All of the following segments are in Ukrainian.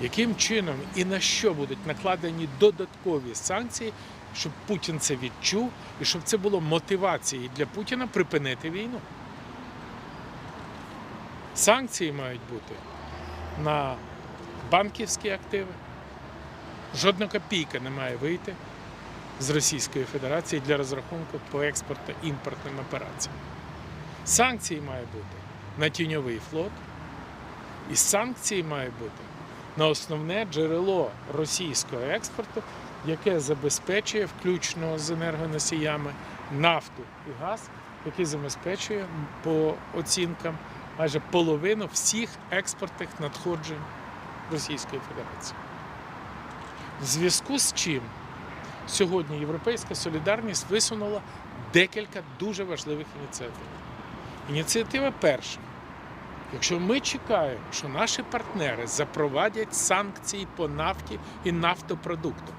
яким чином і на що будуть накладені додаткові санкції, щоб Путін це відчув і щоб це було мотивацією для Путіна припинити війну. Санкції мають бути на банківські активи. Жодна копійка не має вийти з Російської Федерації для розрахунку по експортно-імпортним операціям. Санкції має бути на тіньовий флот, і санкції має бути на основне джерело російського експорту, яке забезпечує, включно з енергоносіями, нафту і газ, який забезпечує по оцінкам майже половину всіх експортних надходжень Російської Федерації. В зв'язку з чим сьогодні Європейська солідарність висунула декілька дуже важливих ініціатив. Ініціатива перша. Якщо ми чекаємо, що наші партнери запровадять санкції по нафті і нафтопродуктам,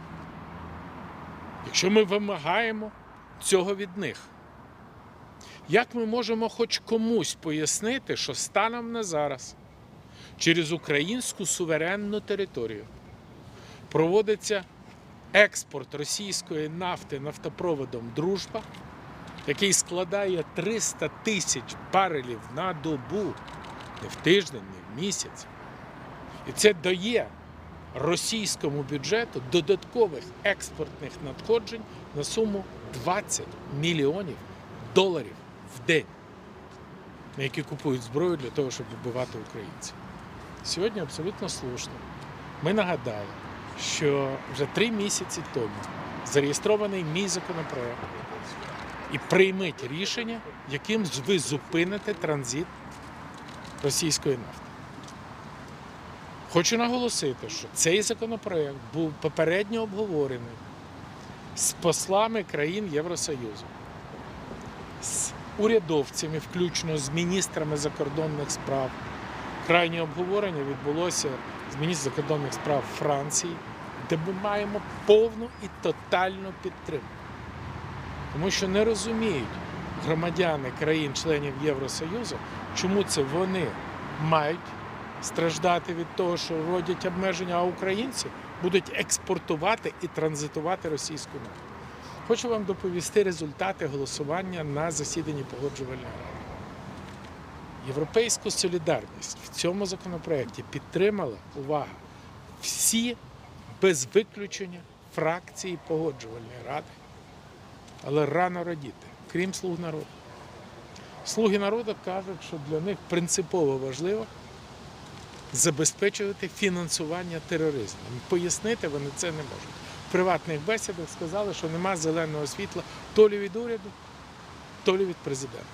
якщо ми вимагаємо цього від них, як ми можемо хоч комусь пояснити, що станом на зараз через українську суверенну територію проводиться експорт російської нафти нафтопроводом Дружба, який складає 300 тисяч барелів на добу, не в тиждень, не в місяць. І це дає російському бюджету додаткових експортних надходжень на суму 20 мільйонів доларів в день, на які купують зброю для того, щоб вбивати українців. Сьогодні абсолютно слушно. Ми нагадали, що вже три місяці тому зареєстрований мій законопроект і прийміть рішення, яким ви зупините транзит російської нафти. Хочу наголосити, що цей законопроект був попередньо обговорений з послами країн Євросоюзу, з урядовцями, включно з міністрами закордонних справ. Крайнє обговорення відбулося з міністром закордонних справ Франції, де ми маємо повну і тотальну підтримку. Тому що не розуміють громадяни країн-членів Євросоюзу, чому це вони мають страждати від того, що родять обмеження, а українці будуть експортувати і транзитувати російську нафту. Хочу вам доповісти результати голосування на засіданні погоджувальної ради. Європейську солідарність в цьому законопроекті підтримала увага всі без виключення фракції погоджувальної ради. Але рано радіти, крім слуг народу. Слуги народу кажуть, що для них принципово важливо забезпечувати фінансування тероризму. Пояснити вони це не можуть. В приватних бесідах сказали, що нема зеленого світла то лі від уряду, то лі від президента.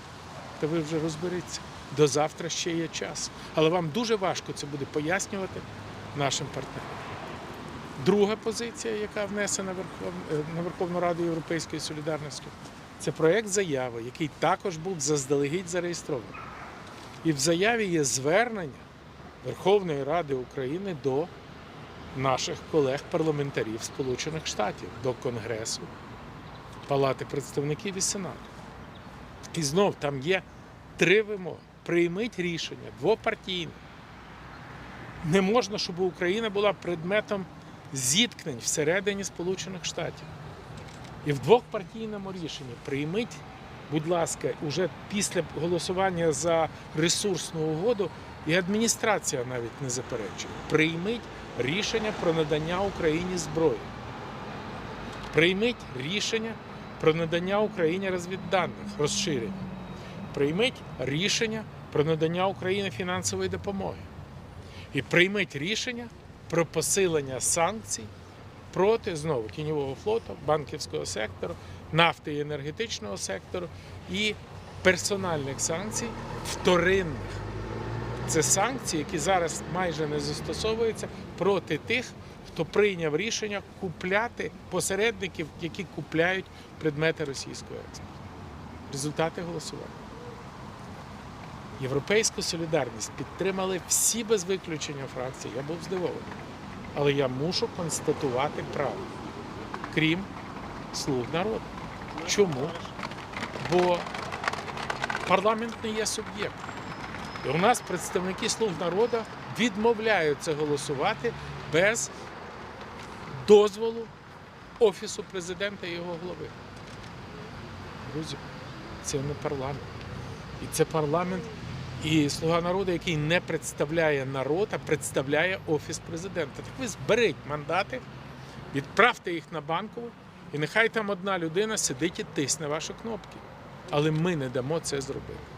Та ви вже розберіться. До завтра ще є час. Але вам дуже важко це буде пояснювати нашим партнерам. Друга позиція, яка внесена е, на Верховну Раду Європейської солідарності, це проєкт заяви, який також був заздалегідь зареєстрований. І в заяві є звернення Верховної Ради України до наших колег-парламентарів Сполучених Штатів, до Конгресу, Палати представників і Сенату. І знов там є три вимоги. Прийміть рішення двопартійне. Не можна, щоб Україна була предметом зіткнень всередині Сполучених Штатів. І в двохпартійному рішенні прийміть, будь ласка, уже після голосування за ресурсну угоду, і адміністрація навіть не заперечує. Прийміть рішення про надання Україні зброї. Прийміть рішення про надання Україні розвідданих, розширення. Прийміть рішення про надання Україні фінансової допомоги. І прийміть рішення про посилення санкцій проти знову тіньового флоту, банківського сектору, нафти і енергетичного сектору і персональних санкцій вторинних. Це санкції, які зараз майже не застосовуються проти тих, хто прийняв рішення купляти посередників, які купляють предмети російського експорту. Результати голосування. Європейську солідарність підтримали всі без виключення фракції. Я був здивований. Але я мушу констатувати правду, крім слуг народу. Чому? Бо парламент не є суб'єктом. І у нас представники слуг народу відмовляються голосувати без дозволу Офісу президента і його голови. Друзі, це не парламент. І це парламент і слуга народу, який не представляє народ, а представляє Офіс президента. Так ви зберіть мандати, відправте їх на банкову, і нехай там одна людина сидить і тисне ваші кнопки. Але ми не дамо це зробити.